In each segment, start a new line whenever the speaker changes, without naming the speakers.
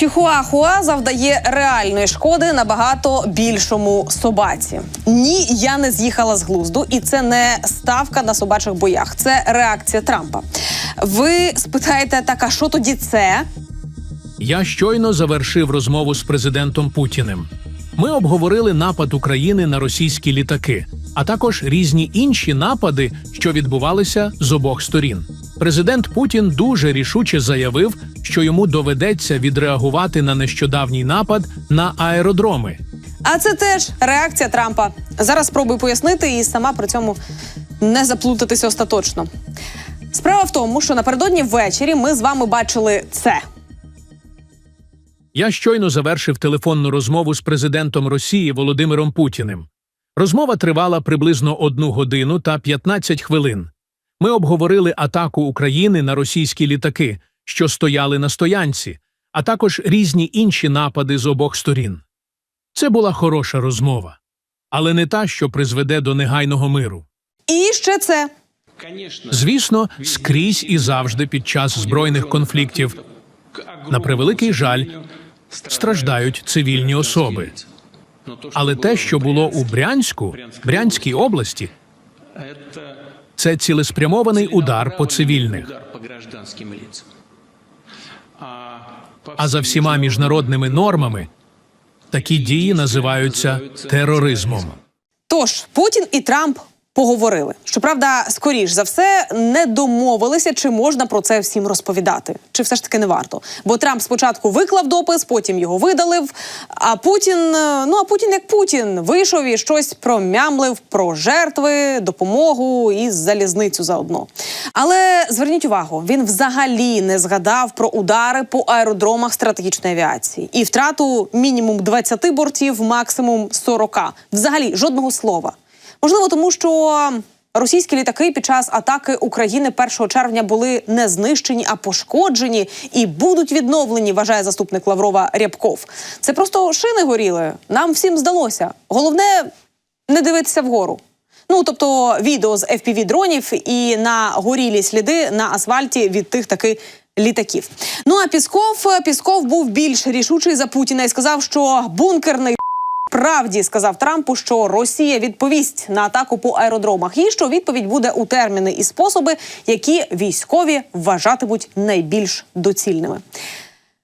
Чихуахуа завдає реальної шкоди набагато більшому собаці. Ні, я не з'їхала з глузду, і це не ставка на собачих боях. Це реакція Трампа. Ви спитаєте, так а що тоді це?
Я щойно завершив розмову з президентом Путіним. Ми обговорили напад України на російські літаки, а також різні інші напади, що відбувалися з обох сторін. Президент Путін дуже рішуче заявив, що йому доведеться відреагувати на нещодавній напад на аеродроми.
А це теж реакція Трампа. Зараз спробую пояснити і сама при цьому не заплутатися остаточно. Справа в тому, що напередодні ввечері ми з вами бачили це.
Я щойно завершив телефонну розмову з президентом Росії Володимиром Путіним. Розмова тривала приблизно одну годину та 15 хвилин. Ми обговорили атаку України на російські літаки, що стояли на стоянці, а також різні інші напади з обох сторін. Це була хороша розмова, але не та, що призведе до негайного миру.
І ще це.
Звісно, скрізь і завжди під час збройних конфліктів, на превеликий жаль, страждають цивільні особи. Але те, що було у Брянську, Брянській області, це цілеспрямований удар по цивільних. А за всіма міжнародними нормами такі дії називаються тероризмом.
Тож Путін і Трамп поговорили. Щоправда, скоріш за все не домовилися, чи можна про це всім розповідати, чи все ж таки не варто. Бо Трамп спочатку виклав допис, потім його видалив. А Путін, е, ну а Путін як Путін, вийшов і щось промямлив про жертви, допомогу і залізницю заодно. Але зверніть увагу, він взагалі не згадав про удари по аеродромах стратегічної авіації і втрату мінімум 20 бортів, максимум 40. Взагалі жодного слова. Можливо, тому що російські літаки під час атаки України 1 червня були не знищені, а пошкоджені і будуть відновлені, вважає заступник Лаврова Рябков. Це просто шини горіли. Нам всім здалося. Головне не дивитися вгору. Ну тобто відео з fpv дронів і на горілі сліди на асфальті від тих таки літаків. Ну а Пісков Пісков був більш рішучий за Путіна і сказав, що бункерний Правді сказав Трампу, що Росія відповість на атаку по аеродромах, і що відповідь буде у терміни і способи, які військові вважатимуть найбільш доцільними.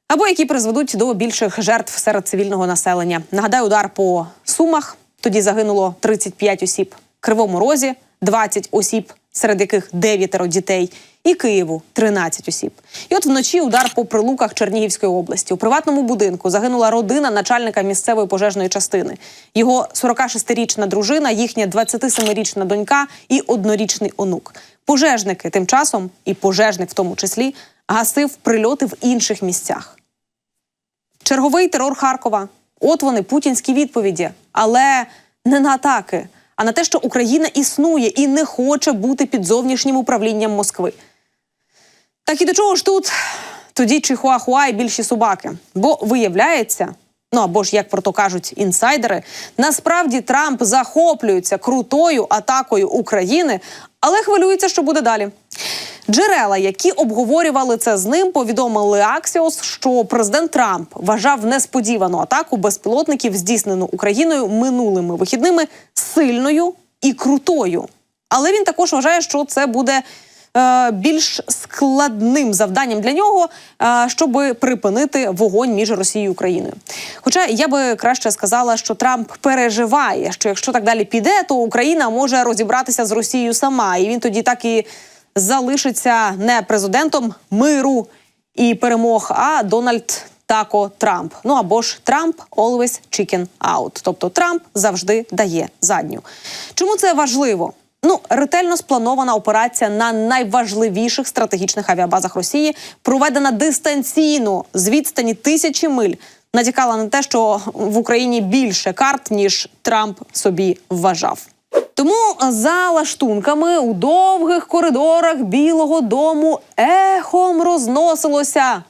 Або які призведуть до більших жертв серед цивільного населення. Нагадаю, удар по сумах тоді загинуло 35 осіб, Кривому Розі 20 осіб, серед яких дев'ятеро дітей, і Києву 13 осіб. І от вночі удар по прилуках Чернігівської області. У приватному будинку загинула родина начальника місцевої пожежної частини. Його 46-річна дружина, їхня 27-річна донька і однорічний онук. Пожежники тим часом, і пожежник в тому числі, гасив прильоти в інших місцях. Черговий терор Харкова. От вони путінські відповіді, але не на атаки, а на те, що Україна існує і не хоче бути під зовнішнім управлінням Москви. Так і до чого ж тут тоді Чихуахуа і більші собаки? Бо виявляється, ну або ж як про то кажуть інсайдери, насправді Трамп захоплюється крутою атакою України, але хвилюється, що буде далі. Джерела, які обговорювали це з ним, повідомили Аксіос, що президент Трамп вважав несподівану атаку безпілотників, здійснену Україною минулими вихідними, сильною і крутою. Але він також вважає, що це буде е, більш складним завданням для нього, е, щоб припинити вогонь між Росією і Україною. Хоча я би краще сказала, що Трамп переживає, що якщо так далі піде, то Україна може розібратися з Росією сама, і він тоді так і залишиться не президентом миру і перемог, а Дональд Тако Трамп. Ну або ж Трамп always chicken out. Тобто Трамп завжди дає задню. Чому це важливо? Ну, ретельно спланована операція на найважливіших стратегічних авіабазах Росії, проведена дистанційно з відстані тисячі миль. Натякала на те, що в Україні більше карт ніж Трамп собі вважав. Тому за лаштунками у довгих коридорах Білого Дому ехом розносилося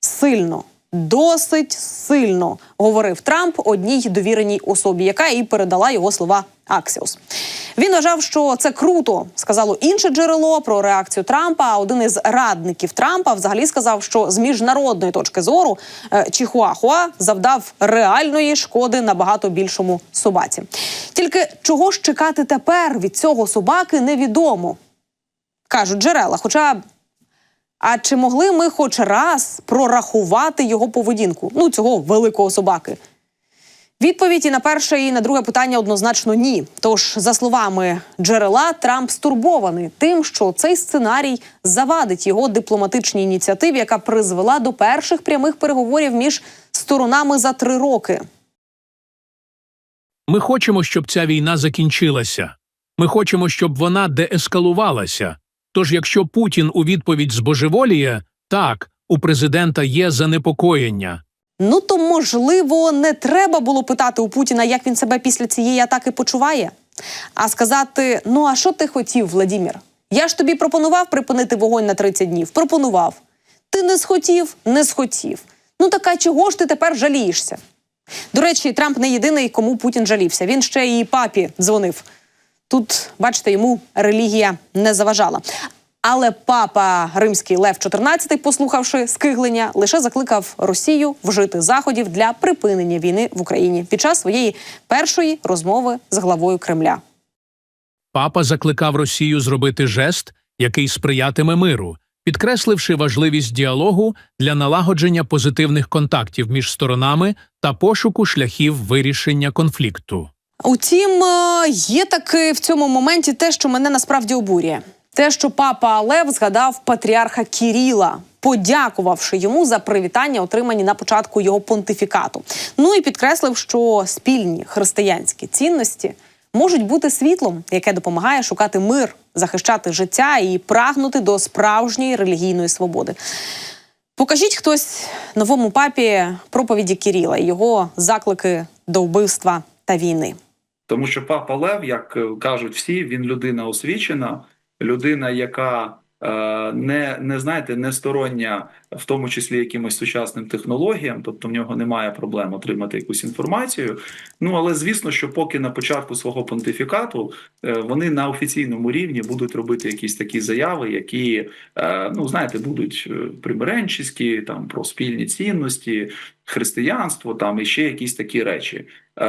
сильно. Досить сильно говорив Трамп одній довіреній особі, яка і передала його слова Аксіос. Він вважав, що це круто. Сказало інше джерело про реакцію Трампа. А один із радників Трампа взагалі сказав, що з міжнародної точки зору е, Чихуахуа завдав реальної шкоди набагато більшому собаці. Тільки чого ж чекати тепер від цього собаки невідомо, кажуть джерела. Хоча а чи могли ми хоч раз прорахувати його поведінку? Ну, цього великого собаки? Відповідь і на перше, і на друге питання однозначно ні. Тож, за словами джерела, Трамп стурбований тим, що цей сценарій завадить його дипломатичній ініціативі, яка призвела до перших прямих переговорів між сторонами за три роки.
Ми хочемо, щоб ця війна закінчилася. Ми хочемо, щоб вона деескалувалася. Тож, якщо Путін у відповідь збожеволіє, так, у президента є занепокоєння.
Ну то можливо не треба було питати у Путіна, як він себе після цієї атаки почуває, а сказати: ну а що ти хотів, Владімір? Я ж тобі пропонував припинити вогонь на 30 днів. Пропонував. Ти не схотів, не схотів. Ну така чого ж ти тепер жалієшся? До речі, Трамп не єдиний, кому Путін жалівся. Він ще і папі дзвонив. Тут, бачите, йому релігія не заважала. Але папа римський Лев XIV, послухавши скиглення, лише закликав Росію вжити заходів для припинення війни в Україні під час своєї першої розмови з главою Кремля.
Папа закликав Росію зробити жест, який сприятиме миру, підкресливши важливість діалогу для налагодження позитивних контактів між сторонами та пошуку шляхів вирішення конфлікту.
Утім, е, є таки в цьому моменті те, що мене насправді обурює. Те, що папа Лев згадав патріарха Кіріла, подякувавши йому за привітання, отримані на початку його понтифікату. Ну і підкреслив, що спільні християнські цінності можуть бути світлом, яке допомагає шукати мир, захищати життя і прагнути до справжньої релігійної свободи. Покажіть хтось новому папі проповіді Кіріла і його заклики до вбивства та війни.
Тому що папа Лев, як е, кажуть всі, він людина освічена, людина, яка е, не, не знаєте, не стороння, в тому числі якимось сучасним технологіям, тобто в нього немає проблем отримати якусь інформацію. Ну але звісно, що поки на початку свого понтифікату е, вони на офіційному рівні будуть робити якісь такі заяви, які ну знаєте, будуть е, там про спільні цінності, християнство, там і ще якісь такі речі. Е,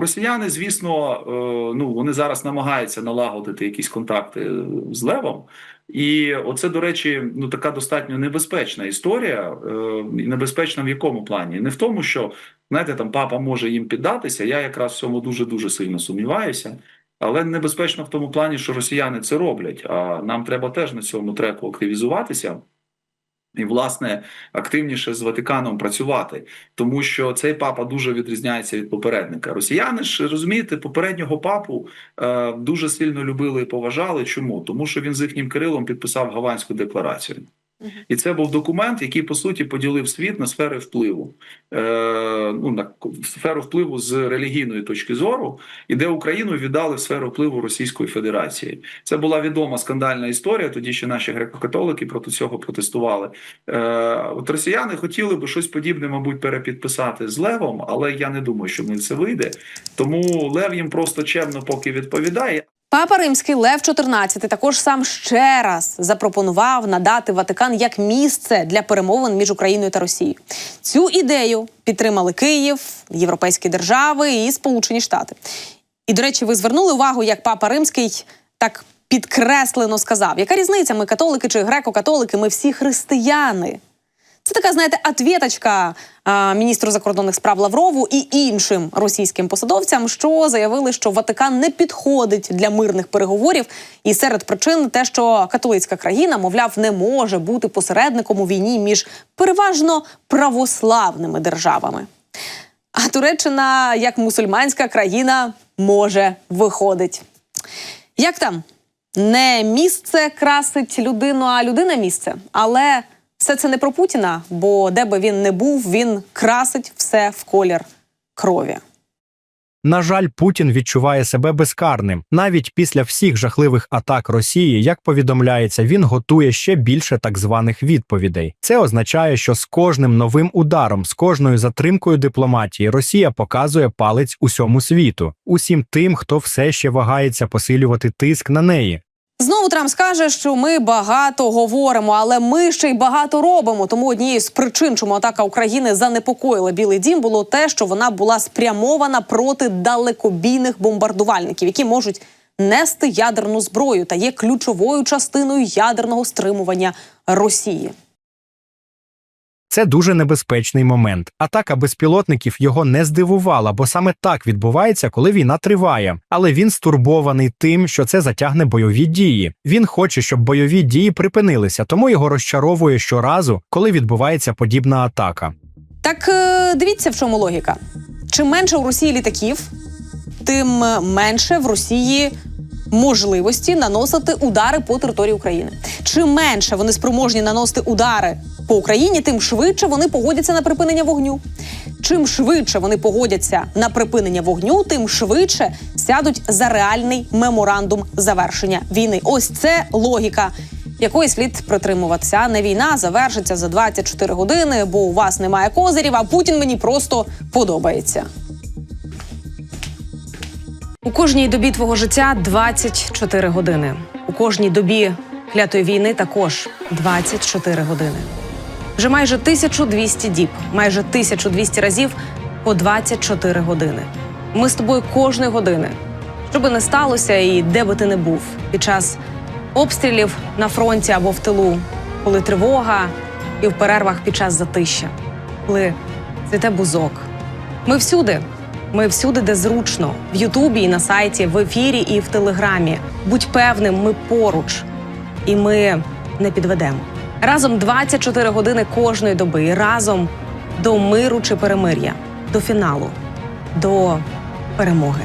росіяни, звісно, е, ну вони зараз намагаються налагодити якісь контакти з Левом. І оце, до речі, ну така достатньо небезпечна історія. Е, і небезпечна в якому плані? Не в тому, що знаєте, там папа може їм піддатися. Я якраз в цьому дуже дуже сильно сумніваюся. Але небезпечно в тому плані, що росіяни це роблять. А нам треба теж на цьому треку активізуватися. І, власне, активніше з Ватиканом працювати, тому що цей папа дуже відрізняється від попередника. Росіяни ж розумієте, попереднього папу е, дуже сильно любили і поважали. Чому? Тому що він з їхнім Кирилом підписав Гаванську декларацію. І це був документ, який по суті поділив світ на сфери впливу, е, ну на сферу впливу з релігійної точки зору, і де Україну віддали в сферу впливу Російської Федерації. Це була відома скандальна історія. Тоді ще наші греко-католики проти цього протестували. Е, От росіяни хотіли би щось подібне, мабуть, перепідписати з Левом, але я не думаю, що в них це вийде. Тому Лев їм просто чемно поки відповідає.
Папа Римський Лев XIV також сам ще раз запропонував надати Ватикан як місце для перемовин між Україною та Росією. Цю ідею підтримали Київ, європейські держави і Сполучені Штати. І, до речі, ви звернули увагу, як папа Римський так підкреслено сказав: яка різниця? Ми католики чи греко-католики? Ми всі християни. Це така, знаєте, отвіточка а, міністру закордонних справ Лаврову і іншим російським посадовцям, що заявили, що Ватикан не підходить для мирних переговорів. І серед причин те, що католицька країна, мовляв, не може бути посередником у війні між переважно православними державами. А Туреччина, як мусульманська країна, може виходить. Як там? Не місце красить людину, а людина місце. Але все це не про Путіна, бо де би він не був, він красить все в колір крові.
На жаль, Путін відчуває себе безкарним. Навіть після всіх жахливих атак Росії, як повідомляється, він готує ще більше так званих відповідей. Це означає, що з кожним новим ударом, з кожною затримкою дипломатії, Росія показує палець усьому світу, усім тим, хто все ще вагається посилювати тиск на неї.
Знову Трамп скаже, що ми багато говоримо, але ми ще й багато робимо. Тому однією з причин, чому атака України занепокоїла Білий Дім, було те, що вона була спрямована проти далекобійних бомбардувальників, які можуть нести ядерну зброю та є ключовою частиною ядерного стримування Росії.
Це дуже небезпечний момент. Атака безпілотників його не здивувала, бо саме так відбувається, коли війна триває. Але він стурбований тим, що це затягне бойові дії. Він хоче, щоб бойові дії припинилися, тому його розчаровує щоразу, коли відбувається подібна атака.
Так е, дивіться, в чому логіка. Чим менше у Росії літаків, тим е, менше в Росії можливості наносити удари по території України. Чим менше вони спроможні наносити удари по Україні, тим швидше вони погодяться на припинення вогню. Чим швидше вони погодяться на припинення вогню, тим швидше сядуть за реальний меморандум завершення війни. Ось це логіка. Якої слід притримуватися, не війна завершиться за 24 години, бо у вас немає козирів, а Путін мені просто подобається. У кожній добі твого життя 24 години. У кожній добі клятої війни також 24 години. Вже майже 1200 діб, майже 1200 разів по 24 години. Ми з тобою кожної години, що би не сталося, і де би ти не був під час обстрілів на фронті або в тилу, коли тривога і в перервах під час затища, коли цвіте бузок. Ми всюди. Ми всюди, де зручно, в Ютубі і на сайті, в ефірі і в Телеграмі. Будь певним, ми поруч, і ми не підведемо. Разом 24 години кожної доби. Разом до миру чи перемир'я, до фіналу, до перемоги.